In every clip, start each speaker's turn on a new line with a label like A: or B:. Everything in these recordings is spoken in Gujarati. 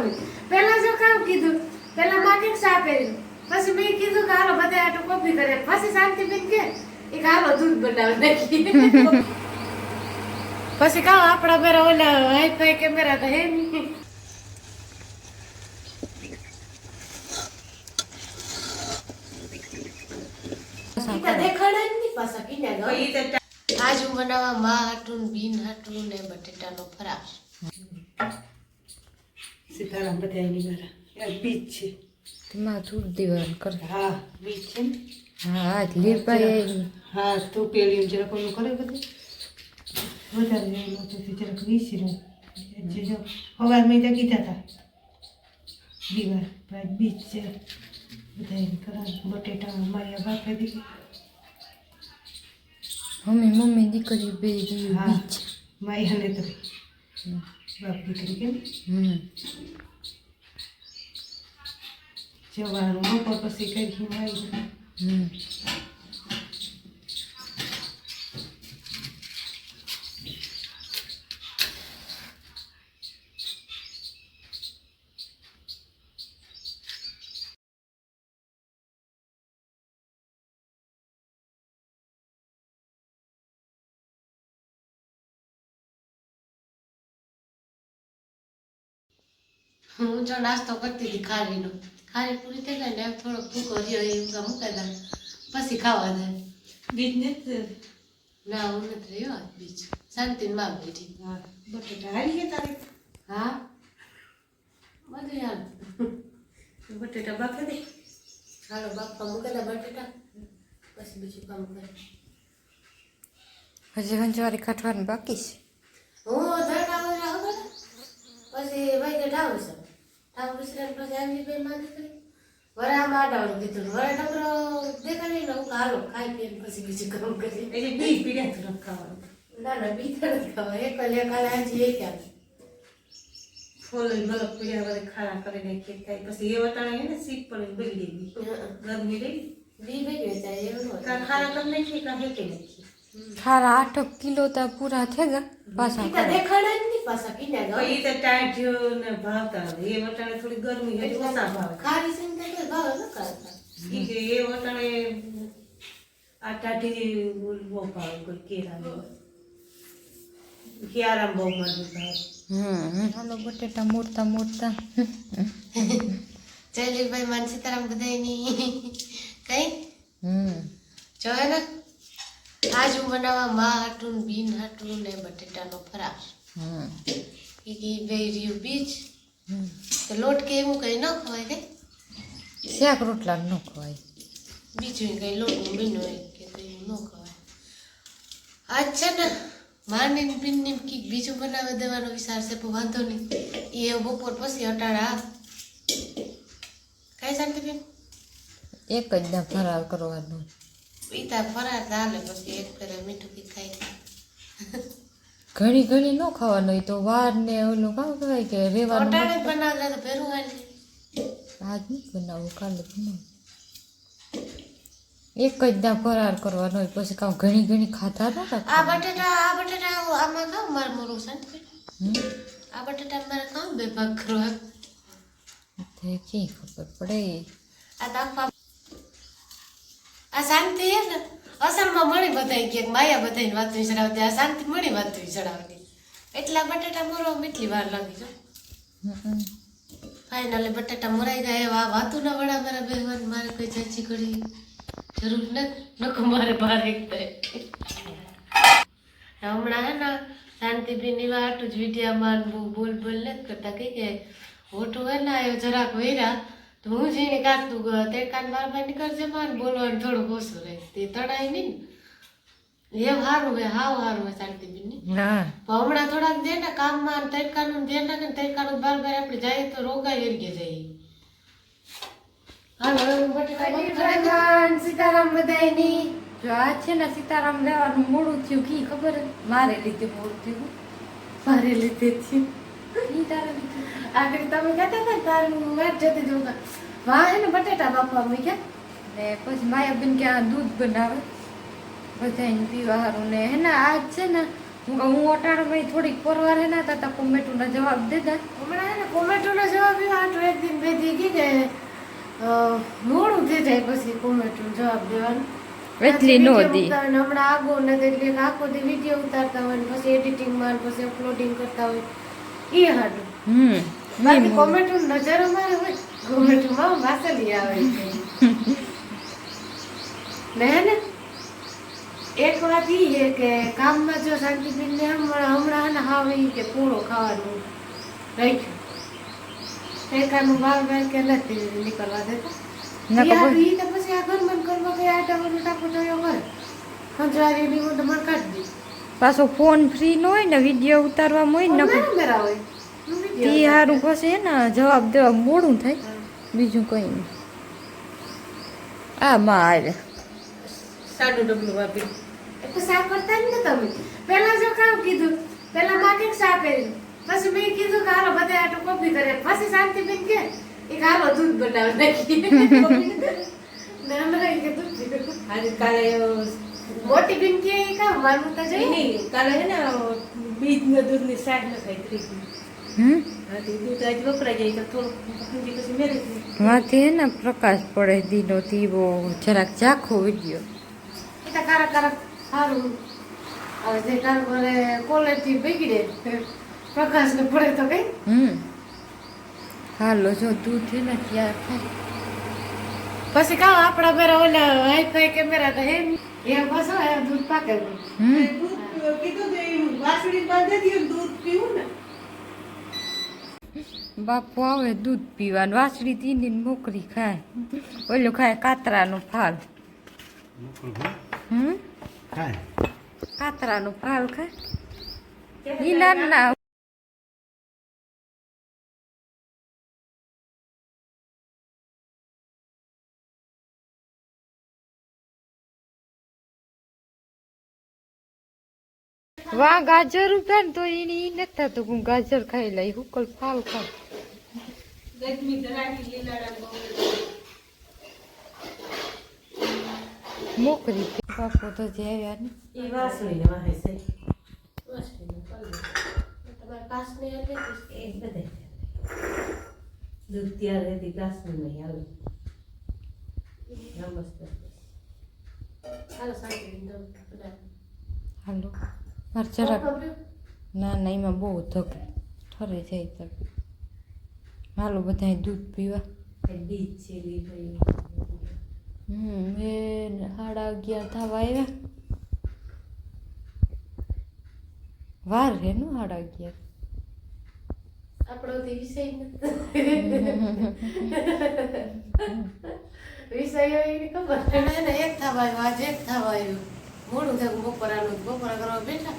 A: મમ્મી પેલા જો કામ કીધું પેલા માં કંઈક ચા પહેર્યું. પછી મેં કીધું કે હાલો બધા આટો કોફી કરે. પછી શાંતિબેન કે એક હાલો દૂધ બનાવી નાખી. પછી કામ આપણા મેરા ઓલા વાઈફાઈ કેમેરા તો હે નહીં. આજ હું બનાવવા માં હાટું બીન હાટું ને બટેટાનો ફરાળ
B: સીતારામ બધા એની. બીજ છે.
C: તેમાં થોડું દીવાનું કર.
B: હા બીજ છે ને.
C: હા હા લીરબાઈ
B: હા તું પેલી જરાક ઓલું કરે બધું? વધારે જરાક વીસી રહ્યું જે સવાર મેં ત્યાં કીધા હતા દીવાર ભાઈ બીજ છે. બધા એને કરા બટેટા માયા બાફે દીધી.
C: મમ્મી મમ્મી દીકરી બે
B: હા
C: બીજ
B: માયાને તો જવાનું બપોર પછી કઈ મારી
A: હું જો નાસ્તો કરતી હતી ખારીનો. ખારી પૂરી થઈ ગઈ ને થોડોક થોડો ભૂકો રહ્યો એ ઊંઘા મૂકી દે પછી ખાવા જાય.
B: બીજ ને
A: ના હું નથી રહ્યો બીજ. શાંતિ માં બેઠી.
B: હા બટેટા હારી ગયા તારે?
A: હા? બધું યાર
B: બટેટા બાફે દે.
A: હાલો બાપા મૂકેલા બટેટા. પછી બીજું કામ કરે.
C: હજી હંજવારી કાઢવાનું બાકી છે?
A: હું ધરણા પછી ભાઈ કે ઢાવ છે. ઢાવ વિસરાને પછી આવી બે માં દીકરી વરામાં આડાવડું કીધું વરા ડબરો દેખાડી ને હું હાલો ખાઈ પીને પછી બીજું કામ કરી
B: એટલે બીજ પીડ્યા તો ખાવાનું
A: ના ના બીજા નથી ખાવા એક લે કાલે આજી એક આવે
B: ફોલો મલક પીડ્યા વડે ખારા કરી નાખીએ ખાઈ પછી એ વટાણે હે ને સીપ પર બગડી ગઈ ગરમી રહી
A: બી ભાઈ વેચાય એવું
B: કા
A: નહોતું.
B: ખારા કરી નાખી કા હેકે નાખી
C: ખારા આઠ કિલો તા પૂરા થઈ ગયા પાછા
A: ઈ તો દેખાડે જ નહીં પાછા કિન્યા ગયો.
B: એ તો ટાઈટ ને ભાવતા. એ વટાણે થોડી ગરમી ઓછા ભાવે.
A: ખારી છે તો ભાવે ન કરતા.
B: ઈ કે એ વટાણે આ ટાઢી બહુ ભાવે કોઈ કેળા ક્યારામ બહુ મને ભાવે.
C: હમ. હાલો બટેટા મોરતા મોરતા.
A: જયલીભાઈ માન સીતારામ બધાની કઈ?
C: હમ.
A: જો હે ને આજ હું બનાવવા માં હાટું ને બીન હાટું ને બટેટાનો ફરાશ
C: હમ.
A: ઈ કી બે રહ્યું બીજ. તો લોટ કે એવું કંઈ ન ખવાય કે?
C: શાક રોટલા ન ખવાય.
A: બીજું કંઈ લોટનું બીનું હોય કે તો એવું ન ખવાય. આજ છે ને માની ને બીનની કીક બીજું બનાવી દેવાનો વિચાર છે પણ વાંધો નહીં. એ બપોર પછી અટાડા કાંઈ શાંતિ બેન?
C: એક જ ના ફરાર કરવાનો.
A: પીતા ફરાર ચાલે પછી એક ફેરે મીઠું કી ખાઈ
C: ઘણી ઘણી ન ખાવાનું હોય તો વાર ને ઓલું કામ કહેવાય કે રેવાનું
A: બનાવતા તો ભેરું
C: આજ નહીં બનાવું કાલે બનાવું. એક જ ના ફરાર કરવાનો હોય પછી કામ ઘણી ઘણી ખાતા હતા
A: આ બટેટા આ બટેટા આમાં કામ મારે મોરું શાંતિ આ બટેટા મારે કામ બે ભાગ કરવા
C: તે કી ખબર પડે?
A: આ આખા આ શાંતિ હે ને? અસલમાં મળી બધાય કે માયા બધાય વાત ચડાવતી આ શાંતિ મળી વાત ચડાવતી એટલા બટાટા મોરો કેટલી વાર લાગી જો.
C: હમ
A: બટાટા મોરાઈ ગયા. એવા વાતું ના વડા મારા બેહવાન, મારે કોઈ ચાચી કરી જરૂર નથી નકો મારે એક હમણાં હે ને એવા આટલું જ વિદ્યામાં બહુ બોલ બોલ નથી કરતા. કઈ કે હોટું હે ને આવ્યો જરાક વૈરા. તો હું જઈને કાઢતું ગયો તે કાન બાર બાર નીકળજે માર બોલવાનું થોડુંક ઓછું રહે. તે તણાય નહીં ને. એમ સારું હે હાવ સારું હે શાંતિબેનની. હમણાં થોડાક દે ને કામમાં ને તડકાનું રાખે ને તડકાનું બાર બાર આપણે જઈએ તો રોગાઈ એરગે જઈએ સીતારામ બધાયની.
C: જો આ છે ને સીતારામ લેવાનું મોડું થયું કી ખબર? મારે લીધે મોડું થયું.
A: મારે લીધે થયું. આગળ તમે કહેતા હતા તારું વાટ જતી જવું વાહ એને ને બટેટા બાપા મૂક્યા.
C: ને પછી માયાબેન કે આ દૂધ બનાવે. બધાને પીવા હારું ને હે ને આજ છે ને હું કહું હું અટાણમાં થોડીક પરવાર હે ને તા કોમેટુના જવાબ દેતા
A: હમણાં હે ને કોમેટોનો જવાબ પછી કે કે મોડું થઈ જાય પછી કોમેન્ટ જવાબ દેવાનું.
C: એટલી નો દી.
A: હમણાં આગો નથી એટલે આખો દી વીડિયો ઉતારતા હોય ને પછી એડિટિંગમાં ને પછી અપલોડિંગ કરતા હોય. એ હાટું.
C: હમ.
A: બાકી કોમેન્ટ નજર અમારે હોય કોમેન્ટમાં વાસલી આવે છે. ને એક વાત ઈ છે કે કામમાં જો શાંતિબેન ને હમણાં હમણાં ને હાવ ઈ કે પૂરો ખાવાનું રાખ્યું. એકાનું બાર બાર કે નથી નીકળવા દેતા. ઈ. આ- તો પછી આ ઘર બંધ કરવા કે જોયો કરે ખંજવારી ની હું તો મને કાઢી દી
C: પાછો ફોન ફ્રી ન હોય ને વીડિયો ઉતારવામાં હોય ને તે હારું પછી ને જવાબ દેવા મોડું થાય. બીજું કઈ નહીં. આ માં આવે.
A: સાડું ડબલું વાપી એ તો શા કરતા ને તમે. પહેલા જો કામ કીધું પહેલા માકે શા કર્યું. પછી મેં કીધું કે હાલો બધા આટો કોપી કરે. પછી શાંતિબેન કે એક હાલો દૂધ બનાવી નાખીએ. ના ના એ કે દૂધ. પીવું.
B: આજે કાલે
A: મોટી બેન એ કામ માનવું તો જોઈએ?
B: નહીં કાલે હે ને બીજ ને દૂધની શાક ન ખાઈ ત્રીજી હા.
C: માથી હે ને પ્રકાશ પડે દીનો દીવો જરાક ઝાખો વીડિયો
A: એ તો કારક કારક સારું હવે જે કારક કોલેજથી બગડે પ્રકાશ ને પડે તો કઈ.
C: હમ. હાલો જો દૂધ છે ને ત્યાં
A: પછી કાં આપણા બેરા ઓલા હાઈફાઈ કેમેરા તો એમ એ બસ હોય દૂધ પાકે
B: દૂધ કીધું તો એ વાસળી બાંધી દીધું દૂધ પીવું ને.
C: બાપુ આવે દૂધ પીવાનું વાસળી તીની મોકરી ખાય. ઓલું ખાય કાતરાનું ફાલ. હમ? કાતરાનું ફાલ ખાય. ઈ નાના વાહ ગાજર ઊભા ને તો એને ઈ નથી થતું હું ગાજર ખાઈ લઈ હુકલ ફાલ
B: ખાવ
C: મોકરી બાપુ તો જે આવ્યા ને.
B: એ વાસળી ને વાહે છે.
A: તમારે પાસ
B: બધે દૂધ નહીં આવે. નમસ્તે.
A: શાંતિ
C: હાલો. મારે જરાક ના ના એમાં બહુ ધક ઠરે જાય તક હાલો બધા દૂધ પીવા. હમ એ સાડા અગિયાર થવા આવ્યા વાર હે નું સાડા અગિયાર.
A: આપણો તો વિષય વિષય ખબર એક થવા આવ્યો આજે એક થવા આવ્યું મોડું થયું બપોરાનું બપોરા કરવા બેઠા.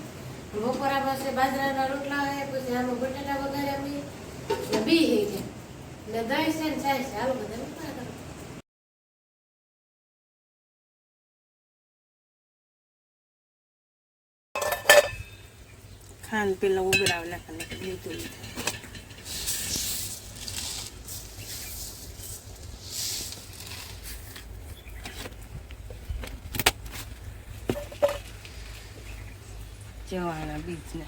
A: બપોરા પાસે બાજરાના રોટલા હોય પછી આમાં બટેટા વગેરે બી હે છે. ને દહીં છે ને ચાય છે. હાલો બધા
B: ખાંડ પેલા ઉગરાવ નાખને લીધું. જવાના બીજને.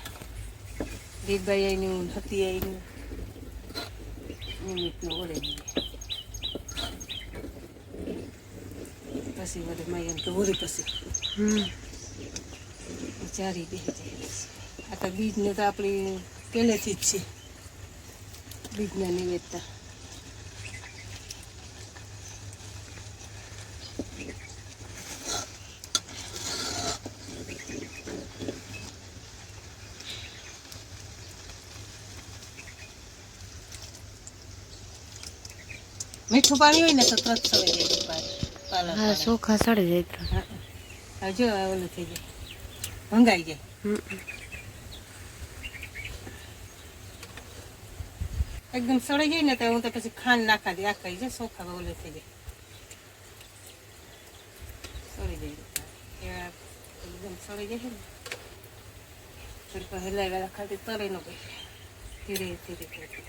B: દીદભાઈ એની હતી આઈનું નિમિત્તનું ઓળે પછી બધે એમ તો ઓળી પછી. ચારી બે આ તો બીજને તો આપણી પહેલેથી જ છે. બીજના નિવેદતા મીઠું પાણી હોય ને તો તરત સવાઈ જાય પાલક
A: હા ચોખા સડી જાય તો.
B: હા. જો ઓલું થઈ જાય ભંગાઈ જાય. એકદમ સડી જાય ને તો હું તો પછી ખાંડ નાખા દે. આખા જાય ચોખા ઓલે થઈ જાય. સડી જાય. એકદમ સડી જાય ને. પછી વેલા ખાતી તરે નો ગઈ ધીરે ધીરે ધીરે.